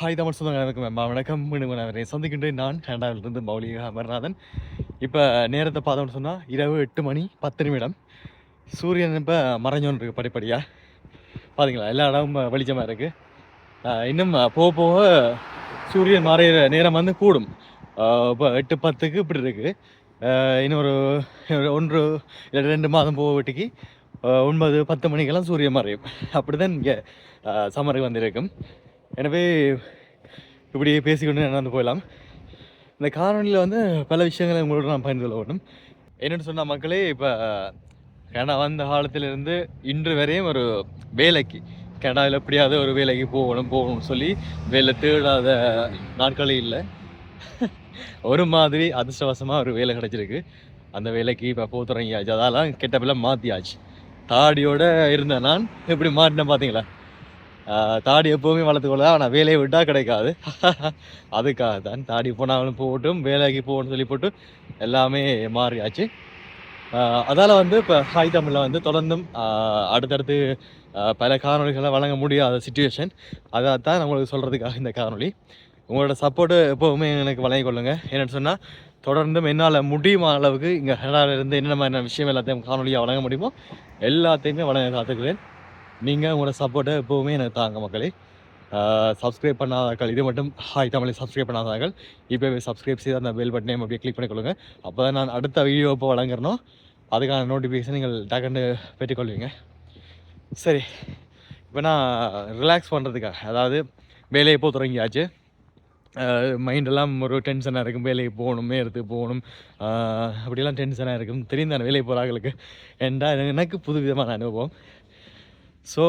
Hi Tamil சொந்தங்கள் எனக்கு வணக்கம் மீண்டும் நான் சந்திக்கின்றேன் நான் கனடாவிலிருந்து மௌலிகா அமர்நாதன் இப்போ நேரத்தை பார்த்தோம்னு சொன்னால் இரவு எட்டு மணி பத்து நிமிடம் சூரியன் இப்போ மறைஞ்சோன்னு இருக்குது படிப்படியாக பார்த்தீங்களா எல்லா இடமும் வெளிச்சமாக இருக்குது இன்னும் போக போக சூரியன் மறையிற நேரம் வந்து கூடும் இப்போ எட்டு பத்துக்கு இப்படி இருக்குது இன்னொரு ஒன்று இல்லை ரெண்டு மாதம் போக வீட்டுக்கு ஒன்பது பத்து மணிக்கெல்லாம் சூரியன் மறையும் அப்படி தான் இங்கே சமருக்கு வந்திருக்கும் எனவே இப்படி பேசிக்கொண்டு நடந்து போயிடலாம் இந்த காணொலியில் வந்து பல விஷயங்களை உங்களோட நான் பகிர்ந்து கொள்ள வேண்டும். என்னென்னு சொன்ன மக்களே இப்போ கனடா வந்த காலத்திலிருந்து இன்று வரையும் ஒரு வேலைக்கு கனடாவில் எப்படியாவது ஒரு வேலைக்கு போகணும் போகணும்னு சொல்லி வேலை தேடாத நாட்களே இல்லை. ஒரு மாதிரி அதிர்ஷ்டவசமாக ஒரு வேலை கிடச்சிருக்கு. அந்த வேலைக்கு இப்போ போக தொடங்கியாச்சு. அதெல்லாம் கெட்டப்பெல்லாம் மாற்றியாச்சு தாடியோடு இருந்த நான். எப்படி மாறினேன் பார்த்தீங்களா தாடி எப்போவுமே வளர்த்துக்கொள்ள ஆனால் வேலையை விட்டால் கிடைக்காது. அதுக்காக தான் தாடி போனாலும் போட்டும் வேலைக்கு போகணும்னு சொல்லி போட்டு எல்லாமே மாறியாச்சு. அதால் வந்து இப்போ ஹாய் தமிழில் வந்து தொடர்ந்தும் அடுத்தடுத்து பல காணொலிகளை வழங்க முடியாத சுச்சுவேஷன் அதை தான் உங்களுக்கு சொல்கிறதுக்காக இந்த காணொலி உங்களோட சப்போர்ட்டு எப்போவுமே எனக்கு வழங்கி கொள்ளுங்கள் என்னென்னு சொன்னால் தொடர்ந்தும் என்னால் முடியுமா அளவுக்கு இங்கே இருந்து என்னென்ன மாதிரியான விஷயம் எல்லாத்தையும் காணொலியாக வழங்க முடியுமோ எல்லாத்தையுமே வழங்க காத்துக்கிறேன். நீங்கள் உங்களோட சப்போர்ட்டை எப்போவுமே எனக்கு தாங்க மக்களே. சப்ஸ்கிரைப் பண்ணாதார்கள் இது மட்டும் ஹாய் தமிழை சப்ஸ்கிரைப் பண்ணாதார்கள் இப்போவே சப்ஸ்கிரைப் செய்து அந்த பெல் பட்டனையும் அப்படியே கிளிக் பண்ணிக்கொள்ளுங்க. அப்போ தான் நான் அடுத்த வீடியோ இப்போ வழங்குறனோ அதுக்கான நோட்டிஃபிகேஷன் நீங்கள் டக்குன்னு பெற்றுக்கொள்வீங்க. சரி இப்போ நான் ரிலாக்ஸ் பண்ணுறதுக்காக அதாவது வேலையை போ தொடங்கியாச்சு. மைண்டெல்லாம் ஒரு டென்ஷனாக இருக்கும் வேலைக்கு போகணும் எடுத்து போகணும். அப்படிலாம் டென்ஷனாக இருக்கும். தெரியும் தானே வேலைக்கு போகிறாங்களுக்கு ஏன்டா எனக்கு புது விதமான அனுபவம். ஸோ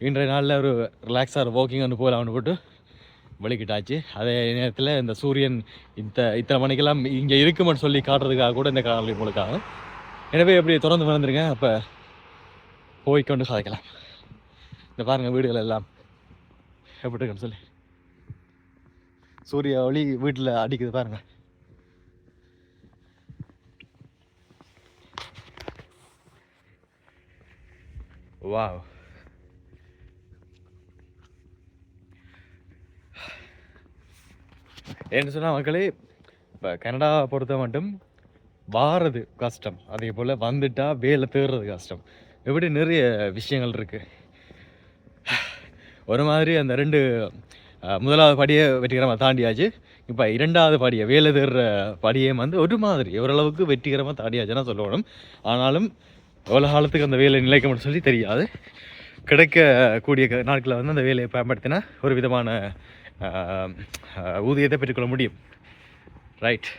இன்றைய நாளில் ஒரு ரிலாக்ஸாக ஒரு வாக்கிங் ஒன்று போகலாம்னு போட்டு வெளிக்கிட்டாச்சு அதே நேரத்தில் இந்த சூரியன் இந்த இத்தனை மணிக்கெல்லாம் இங்கே இருக்குமென்னு சொல்லி காட்டுறதுக்காக கூட இந்த காணொலி உங்களுக்காக எனவே எப்படி தொடர்ந்து வளர்ந்துருங்க அப்போ போய்க்கொண்டு சாதிக்கலாம். இந்த பாருங்கள் வீடுகள் எல்லாம். எப்படி இருக்குன்னு சொல்லி. சூரிய ஒளி வீட்டில் அடிக்குது பாருங்கள் வாவ் என்ன சொன்னால் மக்களே இப்போ கனடாவை பொறுத்த மட்டும் வாரது கஷ்டம். அதே போல் வந்துட்டால் வேலை தேடுறது கஷ்டம். இப்படி நிறைய விஷயங்கள் இருக்குது ஒரு மாதிரி அந்த ரெண்டு முதலாவது படியை வெற்றிகரமாக தாண்டியாச்சு. இப்போ இரண்டாவது படியை வேலை தேடுற படியை வந்து ஒரு மாதிரி ஓரளவுக்கு வெற்றிகரமாக தாண்டியாச்சுன்னா சொல்லணும். ஆனாலும் எவ்வளோ காலத்துக்கு அந்த வேலை நிலைக்கும்னு சொல்லி தெரியாது. கிடைக்கக்கூடிய நாட்களில் வந்து அந்த வேலையை பயன்படுத்தினா ஒரு விதமான ஊதியத்தை பெற்றுக்கொள்ள முடியும். ரைட்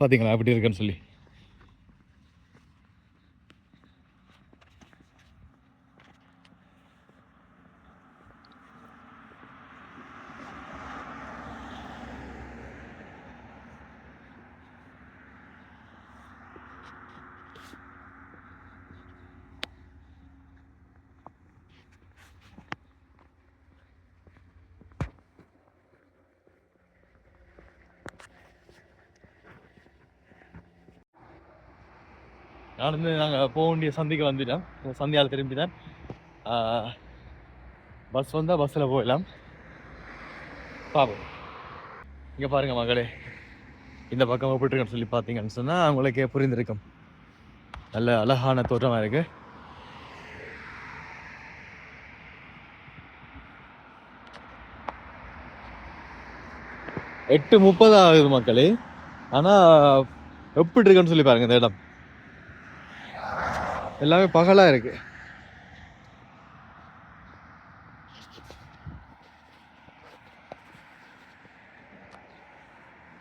பார்த்தீங்களா அப்படி இருக்குன்னு சொல்லி? நடந்து நாங்கள் போக வேண்டிய சந்திக்கு வந்துட்டோம் இந்த சந்தியால் திரும்பி தான் பஸ் வந்தால் பஸ்ஸில் போயிடலாம். பார்ப்போம் இங்கே பாருங்க மகளே. இந்த பக்கம் எப்படிருக்குன்னு சொல்லி பார்த்தீங்கன்னு சொன்னால் உங்களுக்கே புரிந்திருக்கும். நல்ல அழகான தோற்றமாக இருக்குது எட்டு முப்பது ஆகுது மக்களே. ஆனால் எப்படி இருக்குன்னு சொல்லி பாருங்க இந்த இடம். எல்லாமே பகலாக இருக்குது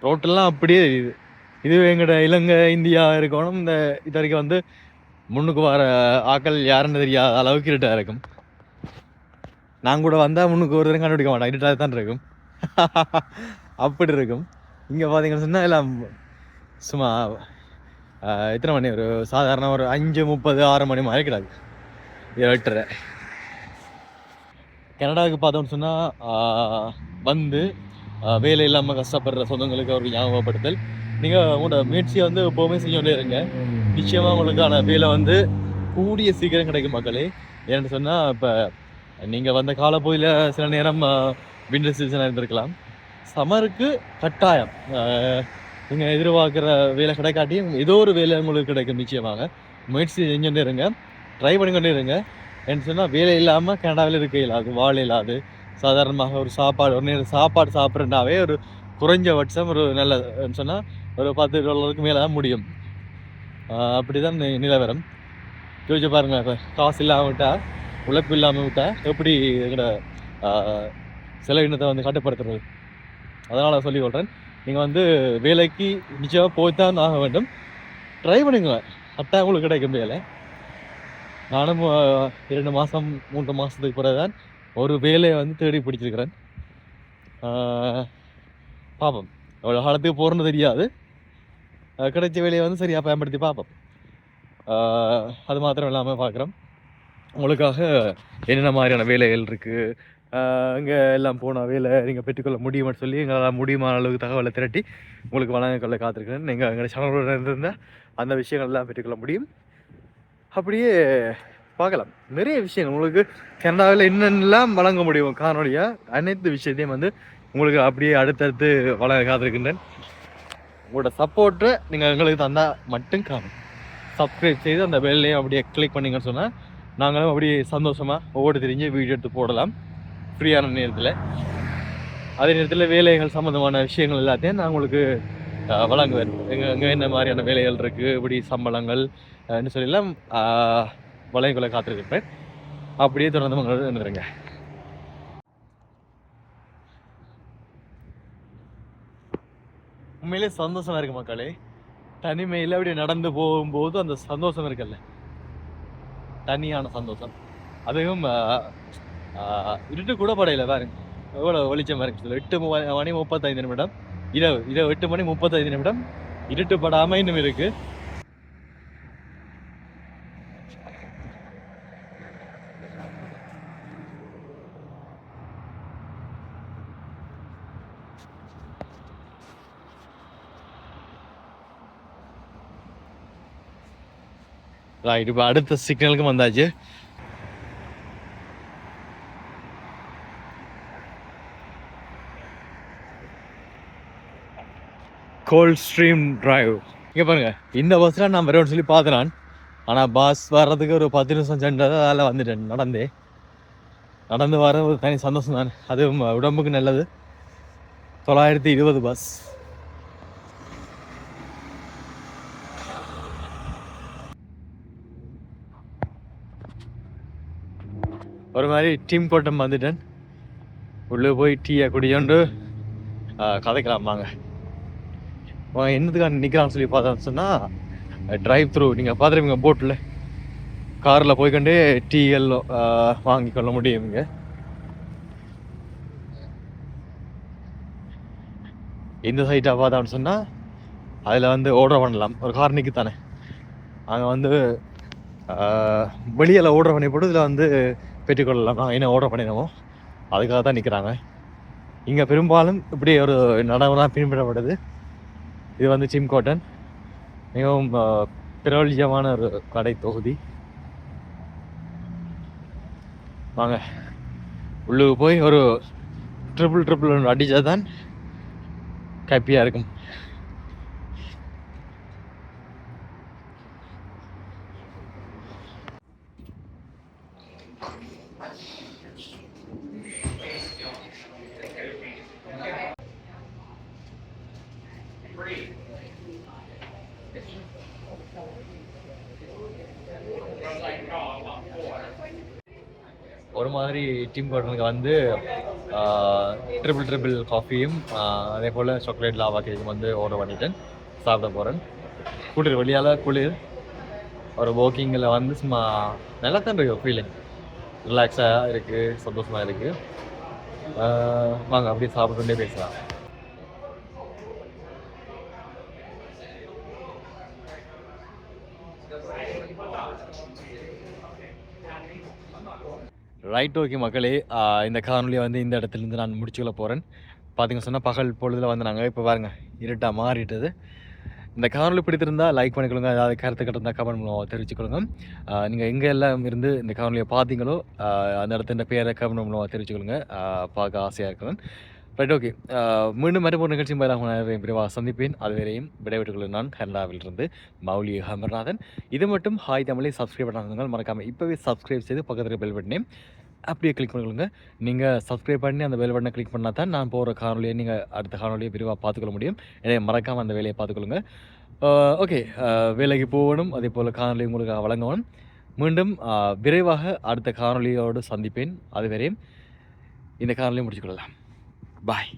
ரோட்டெல்லாம் அப்படியே தெரியுது இது எங்கட இலங்கை இந்தியா இருக்கணும். இந்த இது வரைக்கும் வந்து முன்னுக்கு வர ஆக்கள் யாருன்னு தெரியாத அளவுக்கு இருட்டாக இருக்கும். நான் கூட வந்தால் முன்னுக்கு ஒரு தரம் கண்டுபிடிக்க மாட்டேன். இருட்டாக தான் இருக்கும். அப்படி இருக்கும். இங்கே பார்த்தீங்கன்னு சொன்னால் எல்லாம் சும்மா எத்தனை மணி? ஒரு சாதாரண ஒரு அஞ்சு முப்பது ஆறு மணி மாதிரி கிடாது எட்டரை கனடாவுக்கு பார்த்தோம்னு சொன்னால் வந்து வேலை இல்லாமல் கஷ்டப்படுற சொந்தங்களுக்கு ஒரு ஞாபகப்படுத்தல். நீங்கள் உங்களோட முயற்சியை வந்து எப்போவுமே செஞ்சோண்டே இருங்க. நிச்சயமாக உங்களுக்கான வேலை வந்து கூடிய சீக்கிரம் கிடைக்கும் மக்களே. ஏன்னு சொன்னால் இப்போ நீங்கள் வந்த காலப்போயில் சில நேரம் விண்டர் சீசனாக இருந்திருக்கலாம். சமருக்கு கட்டாயம் நீங்கள் எதிர்பார்க்குற வேலை கிடைக்காட்டியும் ஏதோ ஒரு வேலை உங்களுக்கு கிடைக்கும் நிச்சயமாக. முயற்சி செஞ்சுட்டு இருங்க. ட்ரை பண்ணிக்கொண்டே இருங்க. என்ன சொன்னால் வேலை இல்லாமல் கனடாவில் இருக்க இல்லாது வாழ இல்லாது சாதாரணமாக ஒரு சாப்பாடு ஒரு நேரம் சாப்பாடு சாப்பிட்றனாவே ஒரு குறைஞ்சபட்சம் ஒரு நல்ல சொன்னால் ஒரு பத்து டாலருக்கு மேலே தான் முடியும். அப்படி தான் நிலவரம். யோசிச்சு பாருங்கள் இப்போ காசு இல்லாமல் விட்டால் உழைப்பு இல்லாமல் விட்டால் எப்படி எங்களோட செலவினத்தை வந்து கட்டுப்படுத்துறது? அதனால் சொல்லி சொல்கிறேன் நீங்கள் வந்து வேலைக்கு நிச்சயமாக போய் தான் ஆக வேண்டும். ட்ரை பண்ணுங்க. கரெக்டாக உங்களுக்கு கிடைக்கும் வேலை. நானும் இரண்டு மாதம் மூன்று மாதத்துக்கு பிறகு தான் ஒரு வேலையை வந்து தேடி பிடிச்சிருக்கிறேன். பார்ப்போம் எவ்வளோ காலத்துக்கு போகிறோன்னு தெரியாது. கிடைச்ச வேலையை வந்து சரியாக பயன்படுத்தி பார்ப்போம் அது மாத்திரம் இல்லாமல் பார்க்குறோம் உங்களுக்காக என்னென்ன மாதிரியான வேலைகள் இருக்குது இங்கே எல்லாம் போன வேலை நீங்கள் பெற்றுக்கொள்ள முடியுமான்னு சொல்லி எங்களால் முடியுமான அளவுக்கு தகவலை திரட்டி உங்களுக்கு வழங்கக்கொள்ள காத்திருக்கிறேன். நீங்கள் எங்களை சேனலோட இருந்திருந்தால் அந்த விஷயங்கள் எல்லாம் பெற்றுக்கொள்ள முடியும். அப்படியே பார்க்கலாம். நிறைய விஷயங்கள் உங்களுக்கு கனடாவில் என்னென்னலாம் வழங்க முடியும் காணொலியாக அனைத்து விஷயத்தையும் வந்து உங்களுக்கு அப்படியே அடுத்தடுத்து வழங்க காத்திருக்கின்றேன். உங்களோட சப்போர்ட்டை நீங்கள் எங்களுக்கு தந்தால் மட்டும் காணும். சப்ஸ்கிரைப் செய்து அந்த பெல்லையும் அப்படியே கிளிக் பண்ணிங்கன்னு சொன்னால் நாங்களும் அப்படியே சந்தோஷமாக ஓடி தெரிஞ்சு வீடியோ எடுத்து போடலாம். ஃப்ரீயான நேரத்தில். அதே நேரத்தில் வேலைகள் சம்மந்தமான விஷயங்கள் எல்லாத்தையும் நான் உங்களுக்கு வழங்குவேன். எங்கள் எங்கே என்ன மாதிரியான வேலைகள் இருக்குது இப்படி சம்பளங்கள் என்ன சொல்லலாம் வளையங்களை காத்திருக்கிறேன் அப்படியே தொடர்ந்து உங்களுக்கு இருந்துருங்க உண்மையிலே சந்தோஷமா இருக்கு மக்களே. தனிமையில் அப்படி நடந்து போகும்போது அந்த சந்தோஷம் இருக்குல்ல. தனியான சந்தோஷம். அதுவும் இருட்டு கூட படையில பாருங்க. எவ்வளோ வெளிச்சம் பாருங்க எட்டு மணி முப்பத்தைந்து நிமிடம். இரவு இரவு எட்டு மணி முப்பத்தைந்து நிமிடம். இருட்டு படாமல் இன்னும் இருக்கு. ரைட் இப்போ அடுத்த சிக்னலுக்கும் வந்தாச்சு. கோல்ட் ஸ்ட்ரீம் டிரைவ் இங்கே பாருங்கள் இந்த பஸ்ஸில் நான் வருவேன்னு சொல்லி பார்த்துனான் ஆனால் பஸ் வர்றதுக்கு ஒரு பத்து நிமிஷம் சென்றது அதில் வந்துட்டேன். நடந்தே. நடந்து வர ஒரு தனி சந்தோஷம் தான். அதுவும் உடம்புக்கு நல்லது. தொள்ளாயிரத்தி இருபது பஸ் ஒரு மாதிரி டீம் கோட்டம் வந்துட்டேன். உள்ளே போய் டீயை குடிச்சோண்டு கதைக்கலாம் வாங்க. என்னதுக்காக நிற்கிறான்னு சொல்லி பார்த்தோன்னு சொன்னால் ட்ரைவ் த்ரூ நீங்கள் பார்த்துருப்பீங்க போட்டில் காரில் போய்க்கொண்டே டீஎல் வாங்கி கொள்ள முடியும் இங்கே. இந்த சைட்டாக பார்த்தோம்னு சொன்னால் அதில் வந்து ஆர்டர் பண்ணலாம். ஒரு கார் நிற்கு தானே. அங்கே வந்து வெளியில் ஆர்டர் பண்ணி போட்டு இதில் வந்து பெற்றுக்கொள்ளலாம் நாங்கள் என்ன ஆர்டர் பண்ணினோமோ அதுக்காக தான் நிற்கிறாங்க இங்கே பெரும்பாலும் இப்படி ஒரு நடைமுறை பின்பற்றப்படுது. இது வந்து சிம் காட்டன் மிகவும் பிரபலியமான ஒரு கடை தொகுதி. வாங்க. உள்ளுக்கு போய் ஒரு ட்ரிபிள் ட்ரிபிள் ஒன்று அடித்தா தான் ஹாப்பியாக இருக்கும். ஒரு மாதிரி டீம் கார்டனுக்கு வந்து ட்ரிபிள் ட்ரிபிள் காஃபியும் அதே போல் சாக்லேட் லாவா கேக்கும் வந்து ஆர்டர் பண்ணிட்டேன். சாப்பிட போகிறேன் குளிர் வெளியால் குளிர். ஒரு வாக்கிங்கில் வந்து சும்மா நல்லா தான் இருக்கு ஃபீலிங் ரிலாக்ஸாக இருக்குது சந்தோஷமாக இருக்குது வாங்க அப்படியே சாப்பிட்டுட்டே பேசலாம். ரைட் ஓகே மக்களே. இந்த காணொலியை வந்து இந்த இடத்துலேருந்து நான் முடிச்சுக்கொள்ள போகிறேன் பார்த்திங்க சொன்னால் பகல் பொழுதில் வந்து நாங்கள் இப்போ பாருங்கள் இருட்டாக மாறிட்டது. இந்த காணொலி பிடித்திருந்தால் லைக் பண்ணிக்கொள்ளுங்க. ஏதாவது கருத்து கட்டிருந்தால் கமெண்ட் மூலமாக தெரிவிச்சுக்கொள்ளுங்க. நீங்கள் எங்கே எல்லாம் இருந்து இந்த காணொலியை பார்த்தீங்களோ அந்த இடத்துல பேரை கமெண்ட் மூலமாக தெரிவிச்சுக்கொள்ளுங்க. பார்க்க ஆசையாக இருக்கிறேன் ரைட் ஓகே மீண்டும் நிகழ்ச்சியும் நிகழ்ச்சி மேலாக விரைவாக சந்திப்பேன். அதுவரையும் விடைபெற்றுக் நான் கனடாவிலிருந்து மௌலி அமர்நாதன். இது மட்டும் ஹாய் தமிழை சப்ஸ்கிரைப் பண்ணாதவங்க மறக்காமல் இப்போவே சப்ஸ்கிரைப் செய்து பக்கத்தில் பெல் பட்டினேன் அப்படியே கிளிக் பண்ணிக்கொள்ளுங்க. நீங்கள் சப்ஸ்கிரைப் பண்ணி அந்த பெல் பட்டனை கிளிக் பண்ணால் தான் நான் போகிற காணொலியை நீங்கள் அடுத்த காணொலியை விரிவாக பார்த்துக்கொள்ள முடியும். எனவே மறக்காமல் அந்த வேலையை பார்த்துக்கொள்ளுங்க. ஓகே வேலைக்கு போகணும். அதே போல் காணொலி உங்களுக்கு வழங்கணும். மீண்டும் விரைவாக அடுத்த காணொலியோடு சந்திப்பேன். அதுவரையும் இந்த காணொலியை முடிச்சுக்கொள்ளலாம் பாய்